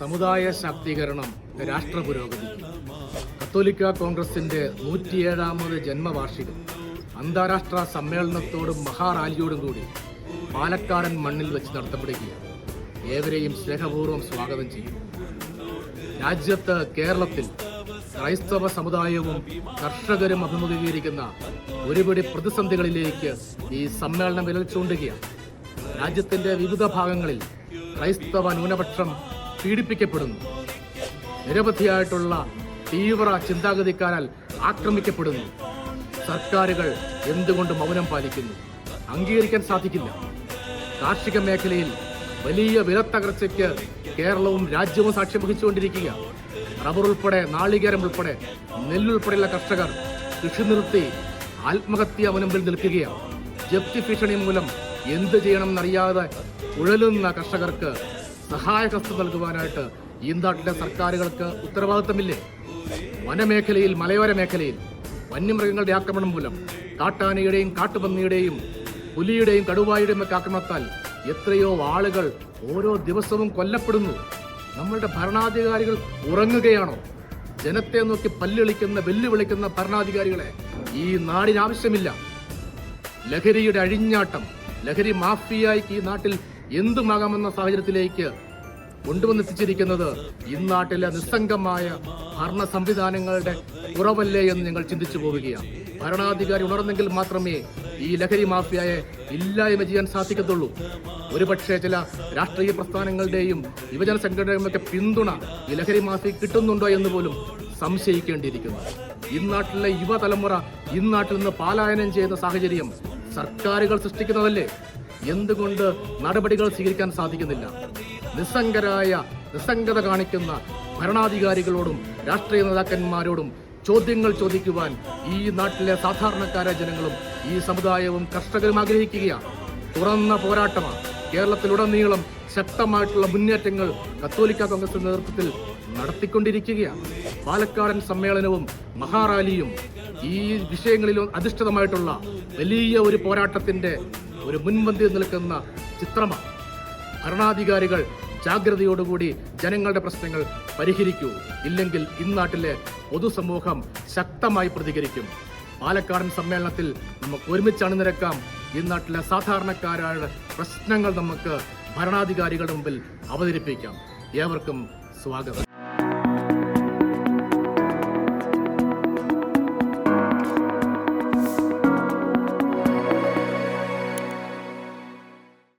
സമുദായ ശാക്തീകരണം രാഷ്ട്ര പുരോഗതി കത്തോലിക്ക കോൺഗ്രസിന്റെ നൂറ്റിയേഴാമത് ജന്മവാർഷികം. അന്താരാഷ്ട്ര സമ്മേളനത്തോടും മഹാറാലിയോടും കൂടി പാലക്കാടൻ മണ്ണിൽ വെച്ച് നടത്തപ്പെടുകയാണ്. ഏവരെയും സ്നേഹപൂർവം സ്വാഗതം ചെയ്യും. രാജ്യത്ത് കേരളത്തിൽ ക്രൈസ്തവ സമുദായവും കർഷകരും അഭിമുഖീകരിക്കുന്ന ഒരുപിടി പ്രതിസന്ധികളിലേക്ക് ഈ സമ്മേളനം വിരൽ ചൂണ്ടുകയാണ് രാജ്യത്തിന്റെ വിവിധ ഭാഗങ്ങളിൽ ക്രൈസ്തവ ന്യൂനപക്ഷം പീഡിപ്പിക്കപ്പെടുന്നു. നിരവധിയായിട്ടുള്ള തീവ്ര ചിന്താഗതിക്കാരാൽ ആക്രമിക്കപ്പെടുന്നു. സർക്കാരുകൾ എന്തുകൊണ്ട് മൗനം പാലിക്കുന്നു? അംഗീകരിക്കാൻ സാധിക്കില്ല. കാർഷിക മേഖലയിൽ വലിയ വിലത്തകർച്ചയ്ക്ക് കേരളവും രാജ്യവും സാക്ഷ്യം വഹിച്ചുകൊണ്ടിരിക്കുക റബ്ബർ ഉൾപ്പെടെ നാളികേരം ഉൾപ്പെടെ നെല്ലുൾപ്പെടെയുള്ള കർഷകർ കൃഷി നിർത്തി ആത്മഹത്യ മുൻപിൽ നിൽക്കുകയാണ്. ജപ്തി ഭീഷണി മൂലം എന്ത് ചെയ്യണമെന്നറിയാതെ ഉഴലുന്ന കർഷകർക്ക് സഹായഹസ്തം നൽകുവാനായിട്ട് ഈ നാട്ടിലെ സർക്കാരുകൾക്ക് ഉത്തരവാദിത്തമില്ലേ? വനമേഖലയിൽ മലയോര മേഖലയിൽ വന്യമൃഗങ്ങളുടെ ആക്രമണം മൂലം കാട്ടാനയുടെയും കാട്ടുപന്നിയുടെയും പുലിയുടെയും കടുവായുടെയും ഒക്കെ ആക്രമണത്താൽ എത്രയോ ആളുകൾ ഓരോ ദിവസവും കൊല്ലപ്പെടുന്നു. നമ്മളുടെ ഭരണാധികാരികൾ ഉറങ്ങുകയാണോ? ജനത്തെ നോക്കി പല്ലുവിളിക്കുന്ന വെല്ലുവിളിക്കുന്ന ഭരണാധികാരികളെ ഈ നാടിന് ആവശ്യമില്ല. ലഹരിയുടെ അഴിഞ്ഞാട്ടം ലഹരി മാഫിയായി ഈ നാട്ടിൽ എന്തുമാകാമെന്ന സാഹചര്യത്തിലേക്ക് കൊണ്ടുവന്നെത്തിച്ചിരിക്കുന്നത് ഈ നാട്ടിലെ നിസ്സംഗമായ ഭരണ സംവിധാനങ്ങളുടെ കുറവല്ലേ എന്ന് നിങ്ങൾ ചിന്തിച്ചു പോവുകയാണ്. ഭരണാധികാരി ഉണർന്നെങ്കിൽ മാത്രമേ ഈ ലഹരി മാഫിയയെ ഇല്ലായ്മ ചെയ്യാൻ സാധിക്കത്തുള്ളൂ. ഒരുപക്ഷെ ചില രാഷ്ട്രീയ പ്രസ്ഥാനങ്ങളുടെയും യുവജന സംഘടനകളുടെയൊക്കെ പിന്തുണ ഈ ലഹരി മാഫിയ കിട്ടുന്നുണ്ടോ എന്ന് പോലും സംശയിക്കേണ്ടിയിരിക്കുന്നു. ഇന്നാട്ടിലെ യുവതലമുറ ഇന്നാട്ടിൽ നിന്ന് പാലായനം ചെയ്യുന്ന സാഹചര്യം സർക്കാരുകൾ സൃഷ്ടിക്കുന്നതല്ലേ? എന്തുകൊണ്ട് നടപടികൾ സ്വീകരിക്കാൻ സാധിക്കുന്നില്ല? നിസ്സംഗരായ നിസ്സംഗത കാണിക്കുന്ന ഭരണാധികാരികളോടും രാഷ്ട്രീയ നേതാക്കന്മാരോടും ചോദ്യങ്ങൾ ചോദിക്കുവാൻ ഈ നാട്ടിലെ സാധാരണക്കാരായ ജനങ്ങളും ഈ സമുദായവും കർഷകരും ആഗ്രഹിക്കുകയാണ്. തുറന്ന പോരാട്ടമാണ്. കേരളത്തിലുടനീളം ശക്തമായിട്ടുള്ള മുന്നേറ്റങ്ങൾ കത്തോലിക്ക കോൺഗ്രസിന്റെ നേതൃത്വത്തിൽ നടത്തിക്കൊണ്ടിരിക്കുകയാണ്. പാലക്കാടൻ സമ്മേളനവും മഹാറാലിയും ഈ വിഷയങ്ങളിലും അധിഷ്ഠിതമായിട്ടുള്ള വലിയ ഒരു പോരാട്ടത്തിന്റെ ഒരു മുൻപന്തിയിൽ നിൽക്കുന്ന ചിത്രമാണ്. ഭരണാധികാരികൾ ജാഗ്രതയോടുകൂടി ജനങ്ങളുടെ പ്രശ്നങ്ങൾ പരിഹരിക്കൂ. ഇല്ലെങ്കിൽ ഇന്നാട്ടിലെ പൊതുസമൂഹം ശക്തമായി പ്രതികരിക്കും. പാലക്കാടൻ സമ്മേളനത്തിൽ നമുക്ക് ഒരുമിച്ച് അണിനിരക്കാം ഇന്നാട്ടിലെ സാധാരണക്കാരായ പ്രശ്നങ്ങൾ നമുക്ക് ഭരണാധികാരികളുടെ മുമ്പിൽ അവതരിപ്പിക്കാം. ഏവർക്കും സ്വാഗതം.